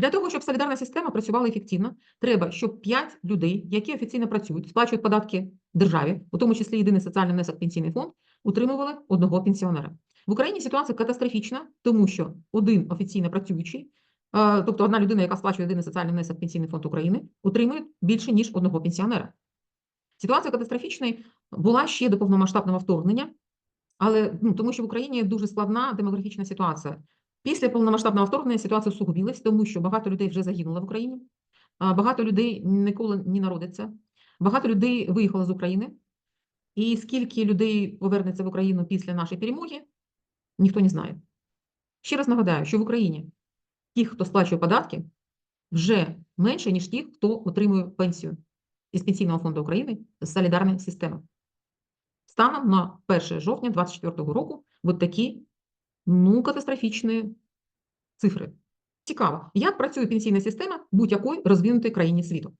Для того, щоб солідарна система працювала ефективно, треба, щоб 5 людей, які офіційно працюють, сплачують податки державі, у тому числі єдиний соціальний внесок пенсійний фонд, утримували одного пенсіонера. В Україні ситуація катастрофічна, тому що один офіційно працюючий, е, тобто одна людина, яка сплачує єдиний соціальний внесок пенсійний фонд України, утримує більше ніж одного пенсіонера. Ситуація катастрофічна була ще до повномасштабного вторгнення, але ну, тому що в Україні дуже складна демографічна ситуація. Після повномасштабного вторгнення ситуація усугубилась, тому що багато людей вже загинуло в Україні, багато людей ніколи не народиться, багато людей виїхало з України. І скільки людей повернеться в Україну після нашої перемоги, ніхто не знає. Ще раз нагадаю, що в Україні ті, хто сплачує податки, вже менше, ніж ті, хто отримує пенсію із Пенсійного фонду України з солідарної системи. Станом на 1 жовтня 2024 року от такі ну, катастрофічні цифри. Цікаво, як працює пенсійна система будь-якої розвинутої країни світу.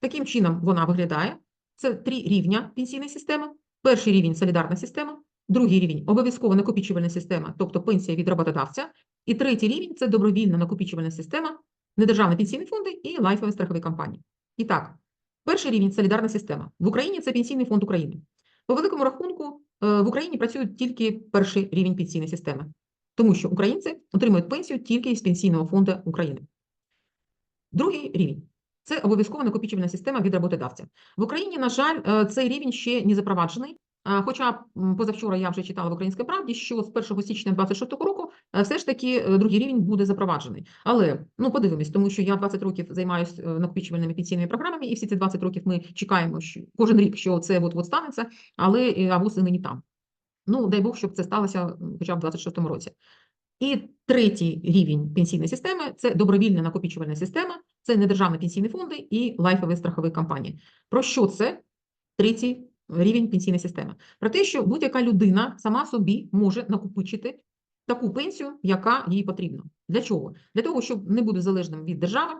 Таким чином вона виглядає. Це три рівня пенсійної системи. Перший рівень солідарна система, другий рівень обов'язкова накопичувальна система, тобто пенсія від роботодавця. І третій рівень це добровільна накопичувальна система, недержавні пенсійні фонди і лайфові страхові компанії. І так, перший рівень солідарна система. В Україні це Пенсійний фонд України. По великому рахунку, е, в Україні працює тільки перший рівень пенсійної системи, тому що українці отримують пенсію тільки з Пенсійного фонду України. Другий рівень це обов'язкова накопичувальна система від роботодавця. В Україні, на жаль, е, цей рівень ще не запроваджений. Хоча позавчора я вже читала в Українській правді, що з 1 січня 2026 року е, все ж таки е, другий рівень буде запроваджений. Але ну подивимось, тому що я 20 років займаюся накопичувальними пенсійними програмами, і всі ці 20 років ми чекаємо, що кожен рік, що це от от станеться, але е, а вуз і нині там. Ну дай Бог, щоб це сталося хоча б в 26-му році. І третій рівень пенсійної системи це добровільна накопичувальна система, це недержавні пенсійні фонди і лайфові страхові компанії. Про що це третій рівень пенсійної системи? Про те, що будь-яка людина сама собі може накопичити таку пенсію, яка їй потрібна. Для чого? Для того, щоб не бути залежним від держави,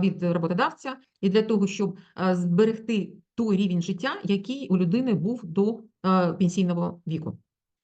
від роботодавця, і для того, щоб зберегти той рівень життя, який у людини був до пенсійного віку.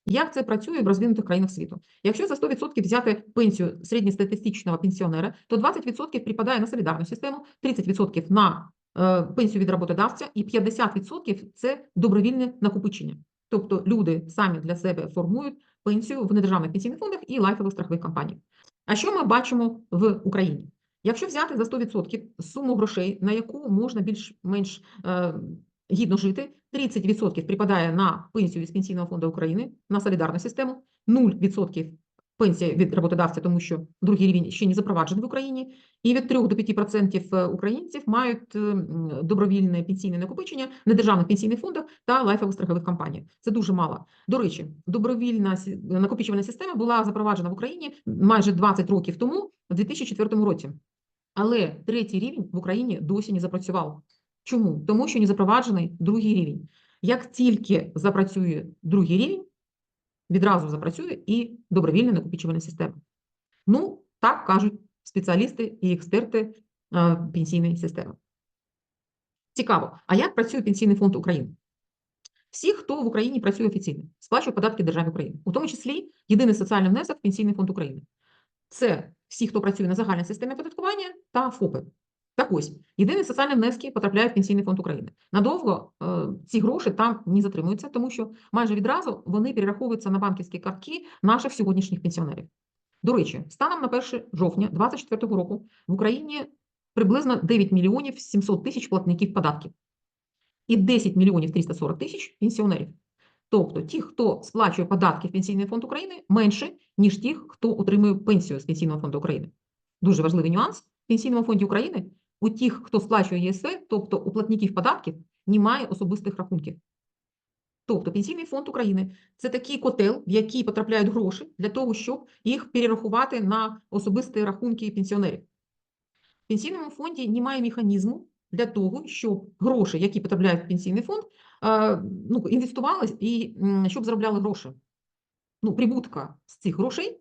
Як це працює в розвинутих країнах світу? Якщо за 100% взяти пенсію середньостатистичного пенсіонера, то 20% припадає на солідарну систему, 30% на е, пенсію від роботодавця і 50% – це добровільне накопичення. Тобто люди самі для себе формують пенсію в недержавних пенсійних фондах і лайфових страхових компаніях. А що ми бачимо в Україні? Якщо взяти за 100% суму грошей, на яку можна більш-менш е, гідно жити, 30% припадає на пенсію з Пенсійного фонду України, на солідарну систему, 0% пенсія від роботодавця, тому що другий рівень ще не запроваджений в Україні, і від 3 до 5% українців мають е, добровільне пенсійне накопичення в недержавних пенсійних фондах та лайфових страхових компаніях. Це дуже мало. До речі, добровільна накопичувальна система була запроваджена в Україні майже 20 років тому, в 2004 році. Але третій рівень в Україні досі не запрацював. Чому? Тому що не запроваджений другий рівень. Як тільки запрацює другий рівень, відразу запрацює і добровільна накопичувальна система. Ну, так кажуть спеціалісти і експерти е, пенсійної системи. Цікаво, а як працює Пенсійний фонд України? Всі, хто в Україні працює офіційно, сплачує податки державі України, у тому числі єдиний соціальний внесок Пенсійний фонд України. Це всі, хто працює на загальній системі оподаткування та ФОПи. Так ось, єдині соціальні внески потрапляють в Пенсійний фонд України. Надовго е, ці гроші там не затримуються, тому що майже відразу вони перераховуються на банківські картки наших сьогоднішніх пенсіонерів. До речі, станом на 1 жовтня 2024 року в Україні приблизно 9 мільйонів 700 тисяч платників податків і 10 мільйонів 340 тисяч пенсіонерів. Тобто ті, хто сплачує податки в Пенсійний фонд України, менше, ніж ті, хто отримує пенсію з Пенсійного фонду України. Дуже важливий нюанс. В Пенсійному фонді України у тих, хто сплачує ЄСВ, тобто у платників податків, немає особистих рахунків. Тобто Пенсійний фонд України це такий котел, в який потрапляють гроші для того, щоб їх перерахувати на особисті рахунки пенсіонерів. В Пенсійному фонді немає механізму для того, щоб гроші, які потрапляють в пенсійний фонд, ну, інвестувались і щоб заробляли гроші. Ну, прибутка з цих грошей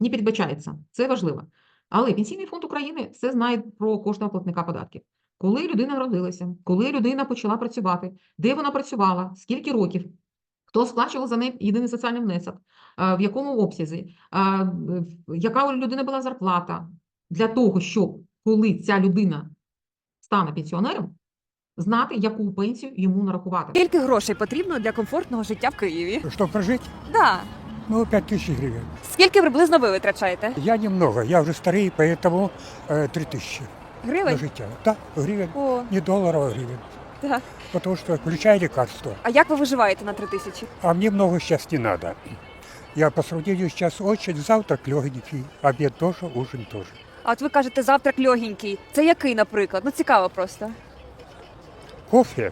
не передбачається. Це важливо. Але Пенсійний фонд України все знає про кожного платника податків. Коли людина народилася, коли людина почала працювати, де вона працювала, скільки років, хто сплачував за неї єдиний соціальний внесок, в якому обсязі, яка у людини була зарплата, для того, щоб коли ця людина стане пенсіонером, знати, яку пенсію йому нарахувати. Скільки грошей потрібно для комфортного життя в Києві? Чтобы прожить, Да. ну, 5 тысяч гривен. Скільки приблизно ви витрачаєте? Я немного, я уже старый, поэтому э, 3 тысячи на Гривень? життя. Да, гривен, О, не долларов, а гривен. так. Потому что включая лекарства. А як ви виживаєте на три тисячі? А мне много сейчас не надо. Я по сравнению сейчас очень, завтрак легенький, обед тоже, ужин тоже. А от ви кажете, завтрак легенький. Це який, наприклад? Ну цікаво просто. Кофе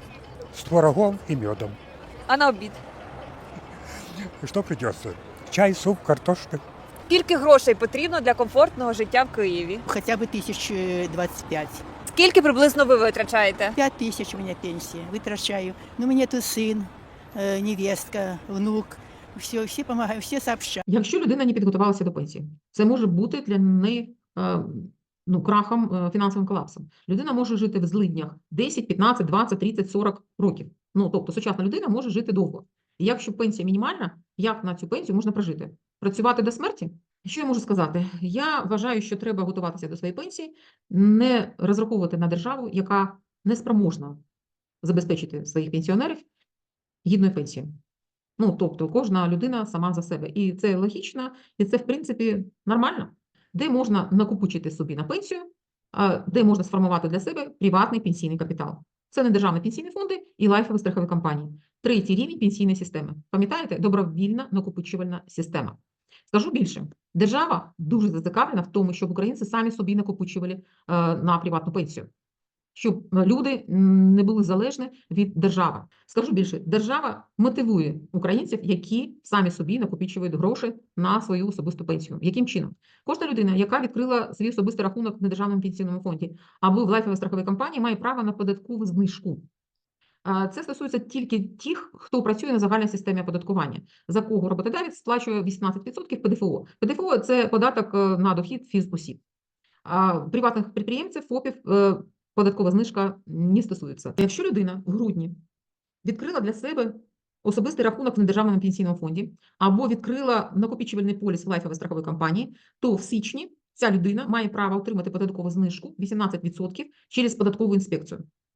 с творогом и медом. А на обід? Что придется? Чай, суп, картошка. Скільки грошей потрібно для комфортного життя в Києві? Хотя бы тысяч э, двадцать пять. Скільки приблизно ви витрачаєте? Пять тысяч у меня пенсия, вытрачаю. Ну, у меня тут сын, э, невестка, внук. Все, все помогают, все сообща. Якщо людина не підготувалася до пенсії, це може бути для неї е, ну, крахом, е, фінансовим колапсом. Людина може жити в злиднях 10, 15, 20, 30, 40 років. Ну, тобто сучасна людина може жити довго. І якщо пенсія мінімальна, як на цю пенсію можна прожити? Працювати до смерті? Що я можу сказати? Я вважаю, що треба готуватися до своєї пенсії, не розраховувати на державу, яка не спроможна забезпечити своїх пенсіонерів гідною пенсією. Ну, тобто кожна людина сама за себе. І це логічно, і це, в принципі, нормально. Де можна накопичити собі на пенсію, де можна сформувати для себе приватний пенсійний капітал. Це не державні пенсійні фонди і лайфові страхові компанії. Третій рівень пенсійної системи. Пам'ятаєте, добровільна накопичувальна система. Скажу більше, держава дуже зацікавлена в тому, щоб українці самі собі накопичували е, на приватну пенсію щоб е, люди не були залежні від держави. Скажу більше, держава мотивує українців, які самі собі накопичують гроші на свою особисту пенсію. Яким чином? Кожна людина, яка відкрила свій особистий рахунок на державному пенсійному фонді або в лайфовій страховій компанії, має право на податкову знижку. Це стосується тільки тих, хто працює на загальній системі оподаткування, за кого роботодавець сплачує 18% ПДФО. ПДФО – це податок е, на дохід фізосіб. А приватних підприємців, ФОПів е, податкова знижка не стосується. Якщо людина в грудні відкрила для себе особистий рахунок в недержавному пенсійному фонді або відкрила накопичувальний поліс в лайфовій страховій компанії, то в січні ця людина має право отримати податкову знижку 18% через податкову інспекцію.